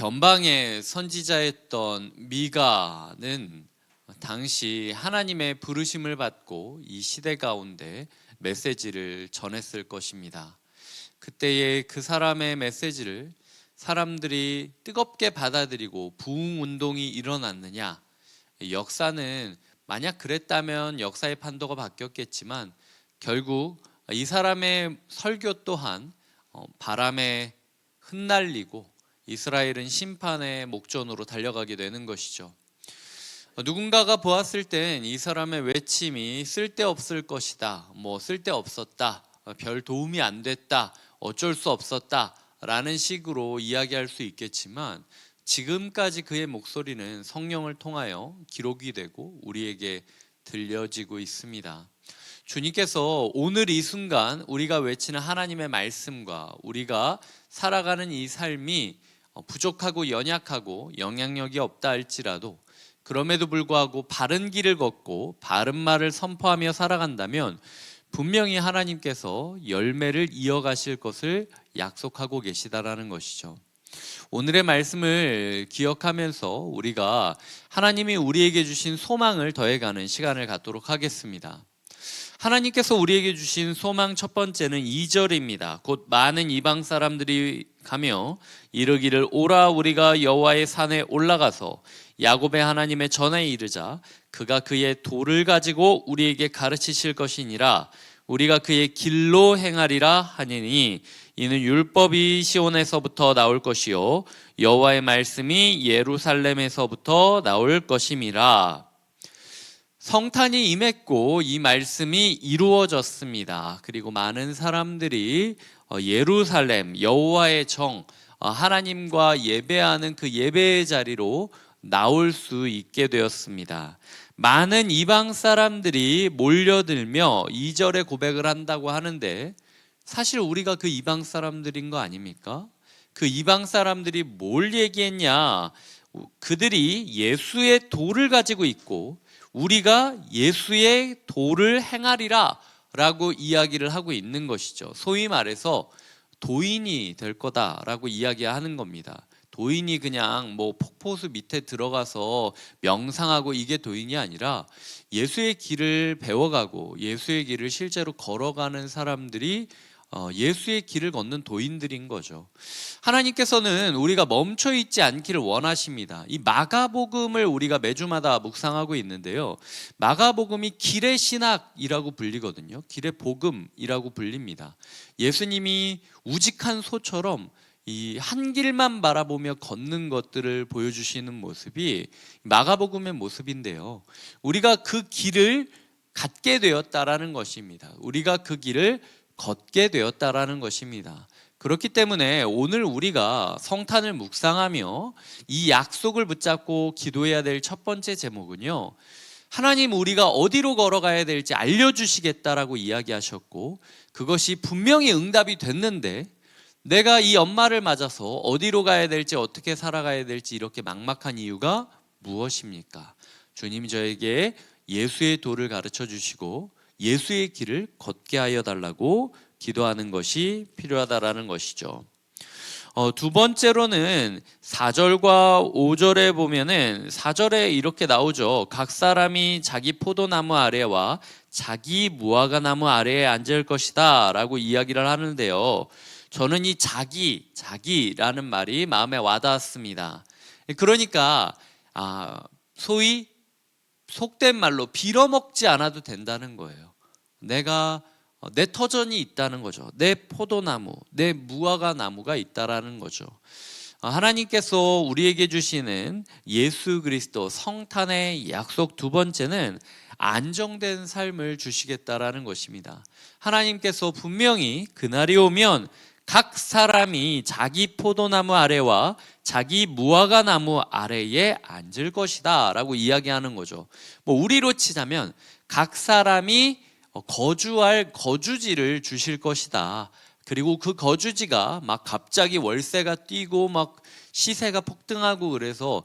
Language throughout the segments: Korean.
변방의 선지자였던 미가는 당시 하나님의 부르심을 받고 이 시대 가운데 메시지를 전했을 것입니다. 그때의 그 사람의 메시지를 사람들이 뜨겁게 받아들이고 부흥 운동이 일어났느냐? 역사는 만약 그랬다면 역사의 판도가 바뀌었겠지만 결국 이 사람의 설교 또한 어, 바람에 흩날리고 이스라엘은 심판의 목전으로 달려가게 되는 것이죠. 어, 누군가가 보았을 땐 이 사람의 외침이 쓸데없을 것이다. 뭐 쓸데없었다. 어, 별 도움이 안 됐다. 어쩔 수 없었다. 라는 식으로 이야기할 수 있겠지만 지금까지 그의 목소리는 성령을 통하여 기록이 되고 우리에게 들려지고 있습니다. 주님께서 오늘 이 순간 우리가 외치는 하나님의 말씀과 우리가 살아가는 이 삶이 어, 부족하고 연약하고 영향력이 없다 할지라도 그럼에도 불구하고 바른 길을 걷고 바른 말을 선포하며 살아간다면 분명히 하나님께서 열매를 이어가실 것을 약속하고 계시다라는 것이죠. 오늘의 말씀을 기억하면서 우리가 하나님이 우리에게 주신 소망을 더해가는 시간을 갖도록 하겠습니다. 하나님께서 우리에게 주신 소망 첫 번째는 2절입니다. 곧 많은 이방 사람들이 가며 이르기를 오라 우리가 여호와의 산에 올라가서 야곱의 하나님의 전에 이르자. 그가 그의 돌을 가지고 우리에게 가르치실 것이니라. 우리가 그의 길로 행하리라 하니니 이는 율법이 시온에서부터 나올 것이요 여호와의 말씀이 예루살렘에서부터 나올 것임이라 성탄이 임했고 이 말씀이 이루어졌습니다. 그리고 많은 사람들이 어, 예루살렘 여호와의 정 어, 하나님과 예배하는 그 예배의 자리로 나올 수 있게 되었습니다. 많은 이방 사람들이 몰려들며 이절의 고백을 한다고 하는데 사실 우리가 그 이방 사람들인 거 아닙니까? 그 이방 사람들이 뭘 얘기했냐? 그들이 예수의 돌을 가지고 있고 우리가 예수의 도를 행하리라 라고 이야기를 하고 있는 것이죠. 소위 말해서 도인이 될 거다라고 이야기하는 겁니다. 도인이 그냥 뭐 폭포수 밑에 들어가서 명상하고 이게 도인이 아니라 예수의 길을 배워가고 예수의 길을 실제로 걸어가는 사람들이 어, 예수의 길을 걷는 도인들인 거죠. 하나님께서는 우리가 멈춰 있지 않기를 원하십니다. 이 마가복음을 우리가 매주마다 묵상하고 있는데요. 마가복음이 길의 신학이라고 불리거든요. 길의 복음이라고 불립니다. 예수님이 우직한 소처럼 이한 길만 바라보며 걷는 것들을 보여주시는 모습이 마가복음의 모습인데요. 우리가 그 길을 갖게 되었다라는 것입니다. 우리가 그 길을 걷게 되었다라는 것입니다. 그렇기 때문에 오늘 우리가 성탄을 묵상하며 이 약속을 붙잡고 기도해야 될 첫 번째 제목은요. 하나님 우리가 어디로 걸어가야 될지 알려주시겠다라고 이야기하셨고 그것이 분명히 응답이 됐는데 내가 이 엄마를 맞아서 어디로 가야 될지 어떻게 살아가야 될지 이렇게 막막한 이유가 무엇입니까? 주님이 저에게 예수의 도를 가르쳐 주시고 예수의 길을 걷게 하여 달라고 기도하는 것이 필요하다라는 것이죠. 어, 두 번째로는 4절과 5절에 보면은 4절에 이렇게 나오죠. 각 사람이 자기 포도나무 아래와 자기 무화과 나무 아래에 앉을 것이다 라고 이야기를 하는데요. 저는 이 자기, 자기라는 말이 마음에 와닿았습니다. 그러니까, 아, 소위 속된 말로 빌어먹지 않아도 된다는 거예요. 내가 어, 내 터전이 있다는 거죠. 내 포도나무, 내 무화과 나무가 있다라는 거죠. 어, 하나님께서 우리에게 주시는 예수 그리스도 성탄의 약속 두 번째는 안정된 삶을 주시겠다라는 것입니다. 하나님께서 분명히 그날이 오면 각 사람이 자기 포도나무 아래와 자기 무화과 나무 아래에 앉을 것이다 라고 이야기하는 거죠. 뭐 우리로 치자면 각 사람이 어, 거주할 거주지를 주실 것이다. 그리고 그 거주지가 막 갑자기 월세가 뛰고 막 시세가 폭등하고 그래서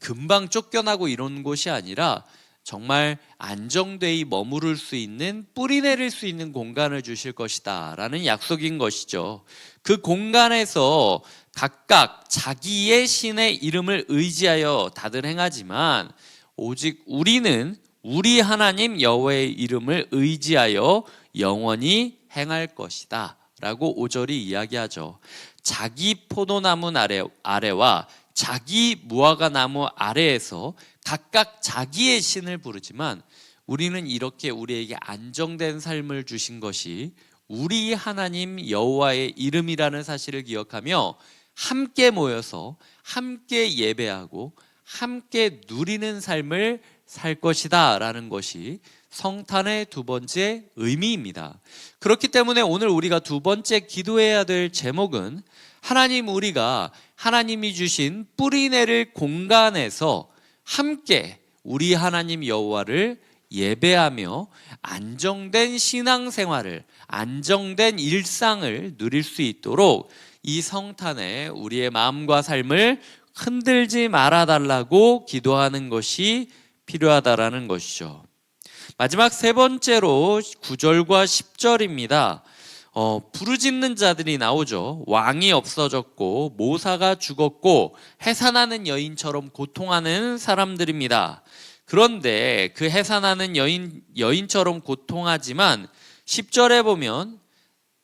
금방 쫓겨나고 이런 곳이 아니라 정말 안정되이 머무를 수 있는 뿌리 내릴 수 있는 공간을 주실 것이다 라는 약속인 것이죠. 그 공간에서 각각 자기의 신의 이름을 의지하여 다들 행하지만 오직 우리는 우리 하나님 여호와의 이름을 의지하여 영원히 행할 것이다. 라고 5절이 이야기하죠. 자기 포도나무 아래, 아래와 자기 무화과 나무 아래에서 각각 자기의 신을 부르지만 우리는 이렇게 우리에게 안정된 삶을 주신 것이 우리 하나님 여호와의 이름이라는 사실을 기억하며 함께 모여서 함께 예배하고 함께 누리는 삶을 살 것이다 라는 것이 성탄의 두 번째 의미입니다. 그렇기 때문에 오늘 우리가 두 번째 기도해야 될 제목은 하나님 우리가 하나님이 주신 뿌리 내릴 공간에서 함께 우리 하나님 여호와를 예배하며 안정된 신앙 생활을 안정된 일상을 누릴 수 있도록 이 성탄에 우리의 마음과 삶을 흔들지 말아 달라고 기도하는 것이 필요하다라는 것이죠. 마지막 세 번째로 9절과 10절입니다. 어, 부르짖는 자들이 나오죠. 왕이 없어졌고 모사가 죽었고 해산하는 여인처럼 고통하는 사람들입니다. 그런데 그 해산하는 여인 여인처럼 고통하지만 10절에 보면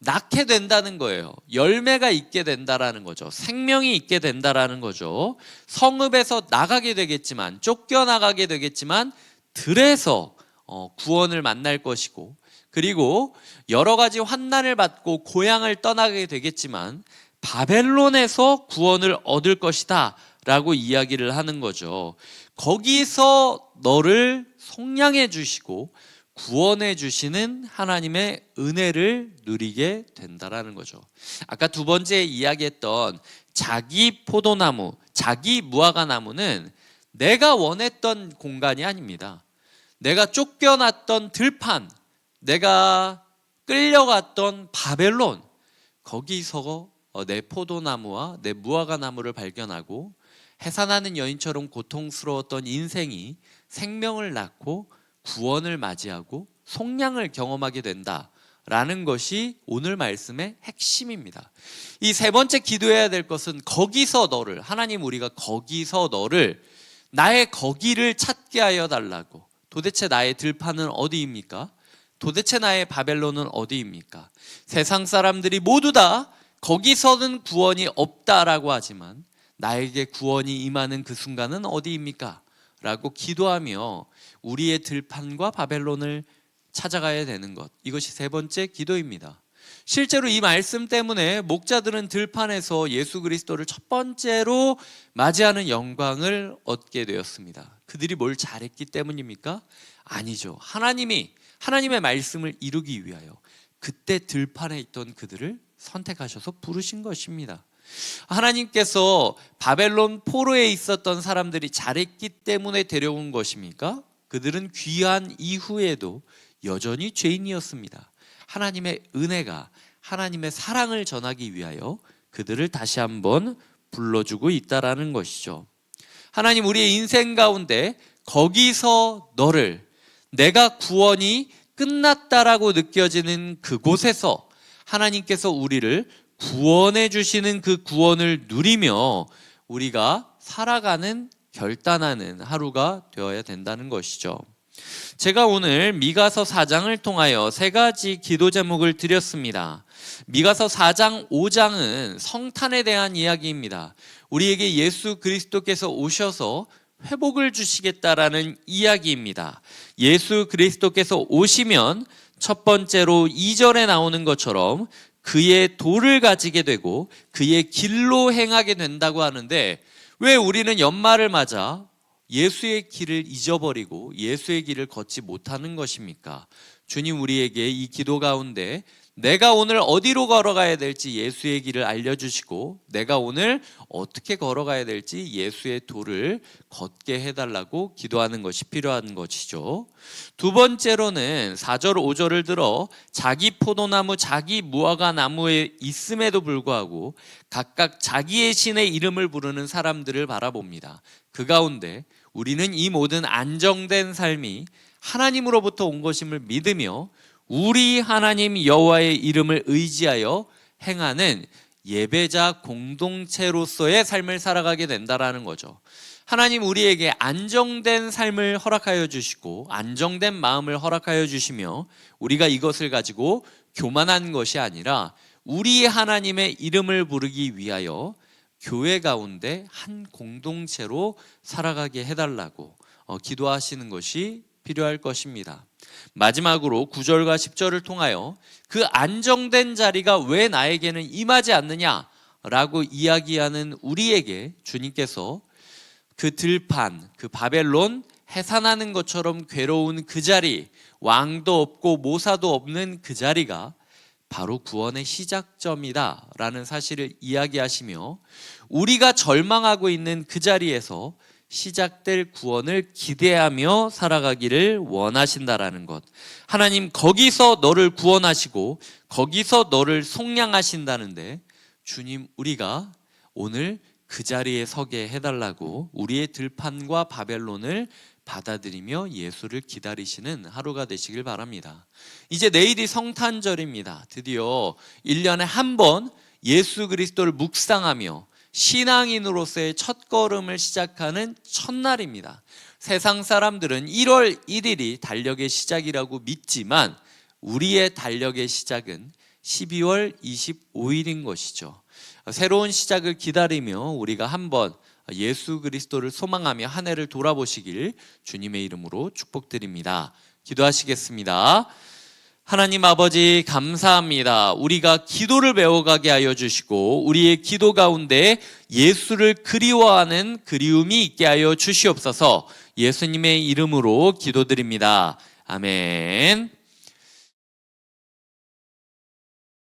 낳게 된다는 거예요. 열매가 있게 된다라는 거죠. 생명이 있게 된다라는 거죠. 성읍에서 나가게 되겠지만 쫓겨나가게 되겠지만 들에서 어, 구원을 만날 것이고 그리고 여러 가지 환난을 받고 고향을 떠나게 되겠지만 바벨론에서 구원을 얻을 것이다 라고 이야기를 하는 거죠. 거기서 너를 속량해 주시고 구원해 주시는 하나님의 은혜를 누리게 된다라는 거죠. 아까 두 번째 이야기했던 자기 포도나무, 자기 무화과 나무는 내가 원했던 공간이 아닙니다. 내가 쫓겨났던 들판, 내가 끌려갔던 바벨론, 거기서 어, 내 포도나무와 내 무화과 나무를 발견하고 해산하는 여인처럼 고통스러웠던 인생이 생명을 낳고 구원을 맞이하고 속량을 경험하게 된다. 라는 것이 오늘 말씀의 핵심입니다. 이 세 번째 기도해야 될 것은 거기서 너를, 하나님 우리가 거기서 너를 나의 거기를 찾게 하여 달라고. 도대체 나의 들판은 어디입니까? 도대체 나의 바벨론은 어디입니까? 세상 사람들이 모두 다 거기서는 구원이 없다라고 하지만 나에게 구원이 임하는 그 순간은 어디입니까? 라고 기도하며 우리의 들판과 바벨론을 찾아가야 되는 것. 이것이 세 번째 기도입니다. 실제로 이 말씀 때문에 목자들은 들판에서 예수 그리스도를 첫 번째로 맞이하는 영광을 얻게 되었습니다. 그들이 뭘 잘했기 때문입니까? 아니죠. 하나님이 하나님의 말씀을 이루기 위하여 그때 들판에 있던 그들을 선택하셔서 부르신 것입니다. 하나님께서 바벨론 포로에 있었던 사람들이 잘했기 때문에 데려온 것입니까? 그들은 귀한 이후에도 여전히 죄인이었습니다. 하나님의 은혜가 하나님의 사랑을 전하기 위하여 그들을 다시 한번 불러주고 있다라는 것이죠. 하나님 우리의 인생 가운데 거기서 너를 내가 구원이 끝났다라고 느껴지는 그곳에서 하나님께서 우리를 구원해 주시는 그 구원을 누리며 우리가 살아가는 결단하는 하루가 되어야 된다는 것이죠. 제가 오늘 미가서 4장을 통하여 세 가지 기도 제목을 드렸습니다. 미가서 4장, 5장은 성탄에 대한 이야기입니다. 우리에게 예수 그리스도께서 오셔서 회복을 주시겠다라는 이야기입니다. 예수 그리스도께서 오시면 첫 번째로 2절에 나오는 것처럼 그의 도를 가지게 되고 그의 길로 행하게 된다고 하는데 왜 우리는 연말을 맞아 예수의 길을 잊어버리고 예수의 길을 걷지 못하는 것입니까? 주님 우리에게 이 기도 가운데 내가 오늘 어디로 걸어가야 될지 예수의 길을 알려주시고 내가 오늘 어떻게 걸어가야 될지 예수의 도를 걷게 해달라고 기도하는 것이 필요한 것이죠. 두 번째로는 4절 5절을 들어 자기 포도나무 자기 무화과 나무에 있음에도 불구하고 각각 자기의 신의 이름을 부르는 사람들을 바라봅니다. 그 가운데 우리는 이 모든 안정된 삶이 하나님으로부터 온 것임을 믿으며 우리 하나님 여호와의 이름을 의지하여 행하는 예배자 공동체로서의 삶을 살아가게 된다라는 거죠. 하나님 우리에게 안정된 삶을 허락하여 주시고 안정된 마음을 허락하여 주시며 우리가 이것을 가지고 교만한 것이 아니라 우리 하나님의 이름을 부르기 위하여 교회 가운데 한 공동체로 살아가게 해달라고 어, 기도하시는 것이 필요할 것입니다. 마지막으로 9절과 10절을 통하여 그 안정된 자리가 왜 나에게는 임하지 않느냐라고 이야기하는 우리에게 주님께서 그 들판, 그 바벨론 해산하는 것처럼 괴로운 그 자리, 왕도 없고 모사도 없는 그 자리가 바로 구원의 시작점이다라는 사실을 이야기하시며 우리가 절망하고 있는 그 자리에서 시작될 구원을 기대하며 살아가기를 원하신다라는 것. 하나님 거기서 너를 구원하시고 거기서 너를 속량하신다는데 주님 우리가 오늘 그 자리에 서게 해달라고 우리의 들판과 바벨론을 받아들이며 예수를 기다리시는 하루가 되시길 바랍니다. 이제 내일이 성탄절입니다. 드디어 1년에 한 번 예수 그리스도를 묵상하며 신앙인으로서의 첫 걸음을 시작하는 첫날입니다. 세상 사람들은 1월 1일이 달력의 시작이라고 믿지만 우리의 달력의 시작은 12월 25일인 것이죠. 새로운 시작을 기다리며 우리가 한번 예수 그리스도를 소망하며 한 해를 돌아보시길 주님의 이름으로 축복드립니다. 기도하시겠습니다. 하나님 아버지 감사합니다. 우리가 기도를 배워가게 하여 주시고 우리의 기도 가운데 예수를 그리워하는 그리움이 있게 하여 주시옵소서 예수님의 이름으로 기도드립니다. 아멘.